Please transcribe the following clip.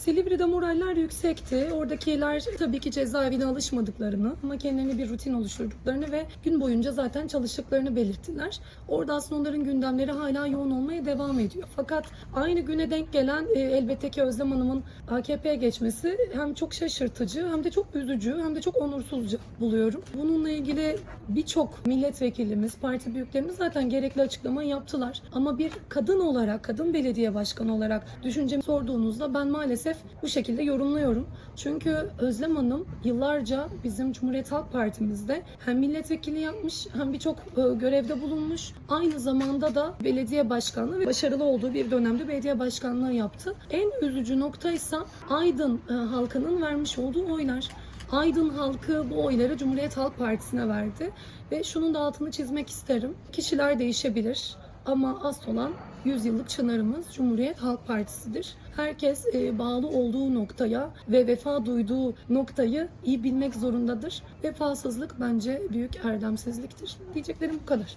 Silivri'de moraller yüksekti. Oradakiler tabii ki cezaevine alışmadıklarını ama kendilerine bir rutin oluşturduklarını ve gün boyunca zaten çalıştıklarını belirttiler. Orada aslında onların gündemleri hala yoğun olmaya devam ediyor. Fakat aynı güne denk gelen e, elbette ki Özlem Hanım'ın AKP'ye geçmesi hem çok şaşırtıcı hem de çok üzücü hem de çok onursuzca buluyorum. Bununla ilgili birçok milletvekilimiz, parti büyüklerimiz zaten gerekli açıklamayı yaptılar. Ama bir kadın olarak, kadın belediye başkanı olarak düşüncemi sorduğunuzda ben maalesef bu şekilde yorumluyorum. Çünkü Özlem Hanım yıllarca bizim Cumhuriyet Halk Partimizde hem milletvekili yapmış hem birçok e, görevde bulunmuş. Aynı zamanda da belediye başkanlığı ve başarılı olduğu bir dönemde belediye başkanlığı yaptı. En üzücü nokta ise Aydın e, halkının vermiş olduğu oylar. Aydın halkı bu oyları Cumhuriyet Halk Partisi'ne verdi ve şunun da altını çizmek isterim. Kişiler değişebilir ama asıl olan 100 yıllık çınarımız Cumhuriyet Halk Partisi'dir. Herkes e, bağlı olduğu noktaya ve vefa duyduğu noktayı iyi bilmek zorundadır. Vefasızlık bence büyük erdemsizliktir. Diyeceklerim bu kadar.